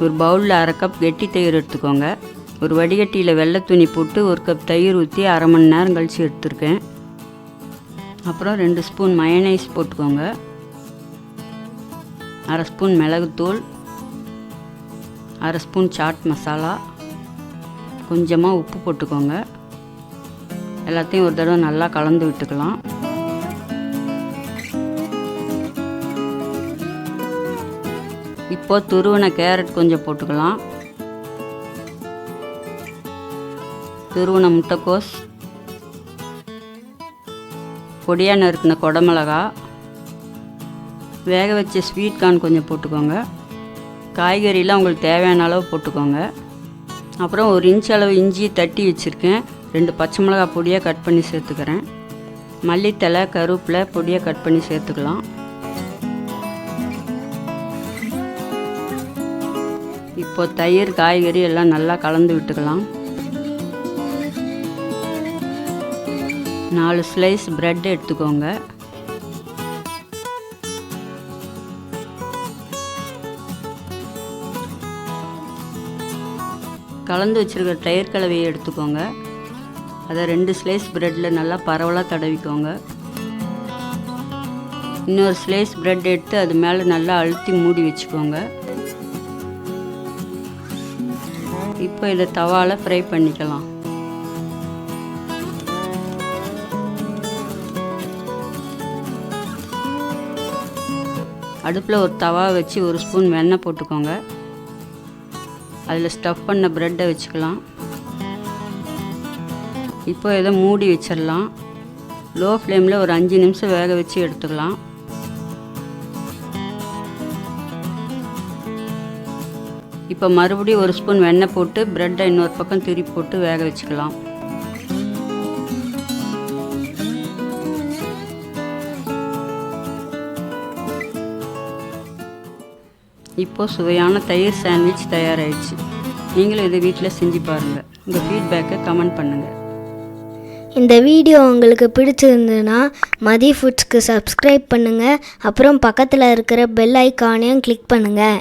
ஒரு பவுலில் அரை கப் கெட்டி தயிர் எடுத்துக்கோங்க. ஒரு வடிகட்டியில் வெள்ளை துணி போட்டு ஒரு கப் தயிர் ஊற்றி அரை மணி நேரம் கழித்து எடுத்துருக்கேன். அப்புறம் ரெண்டு ஸ்பூன் மயனைஸ் போட்டுக்கோங்க. அரை ஸ்பூன் மிளகுத்தூள். அரை ஸ்பூன் சாட் மசாலா கொஞ்சமாக உப்பு போட்டுக்கோங்க. எல்லாத்தையும் ஒரு தடவை நல்லா கலந்து விட்டுக்கலாம். இப்போ துருவன கேரட் கொஞ்சம் போட்டுக்கலாம். துருவன முட்டைக்கோஸ். பொடியாக நறுக்கின குடமிளகா. வேக வச்ச ஸ்வீட் கார்ன் கொஞ்சம் போட்டுக்கோங்க. காய்கறிலாம் உங்களுக்கு தேவையான அளவு போட்டுக்கோங்க. அப்புறம் ஒரு இன்ச் அளவு இஞ்சி தட்டி வச்சுருக்கேன். ரெண்டு பச்சை மிளகாய் பொடியாக கட் பண்ணி சேர்த்துக்கிறேன். மல்லித்தலை கருவேப்பிலை பொடியாக கட் பண்ணி சேர்த்துக்கலாம். இப்போ தயிர் காய்கறி எல்லாம் நல்லா கலந்து விட்டுக்கலாம். நாலு ஸ்லைஸ் பிரெட் எடுத்துக்கோங்க. கலந்து வச்சுருக்க தயிர் கலவையை எடுத்துக்கோங்க. அதை ரெண்டு ஸ்லைஸ் ப்ரெட்டில் நல்லா பரவலாக தடவிக்கோங்க. இன்னொரு ஸ்லைஸ் ப்ரெட் எடுத்து அது மேலே நல்லா அழுத்தி மூடி வச்சுக்கோங்க. இப்போ இதை தவாவில் ஃப்ரை பண்ணிக்கலாம். அடுப்பில் ஒரு தவா வச்சு ஒரு ஸ்பூன் வெண்ணெய் போட்டுக்கோங்க. அதில் ஸ்டஃப் பண்ண ப்ரெட்டை வச்சுக்கலாம். இப்போ இதை மூடி வச்சிடலாம். லோ ஃப்ளேமில் ஒரு அஞ்சு நிமிஷம் வேக வச்சு எடுத்துக்கலாம். இப்போ மறுபடியும் ஒரு ஸ்பூன் வெண்ணெய் போட்டு ப்ரெட்டை இன்னொரு பக்கம் திருப்பி போட்டு வேக வச்சுக்கலாம். இப்போது சுவையான தயிர் சாண்ட்விச் தயாராகிடுச்சு நீங்களும் இதை வீட்டில் செஞ்சு பாருங்கள் உங்கள் ஃபீட்பேக்கை கமெண்ட் பண்ணுங்கள் இந்த வீடியோ உங்களுக்கு பிடிச்சிருந்ததுன்னா மதி ஃபுட்ஸ்க்கு சப்ஸ்கிரைப் பண்ணுங்கள் அப்புறம் பக்கத்தில் இருக்கிற பெல் ஐக்கானையும் கிளிக் பண்ணுங்கள்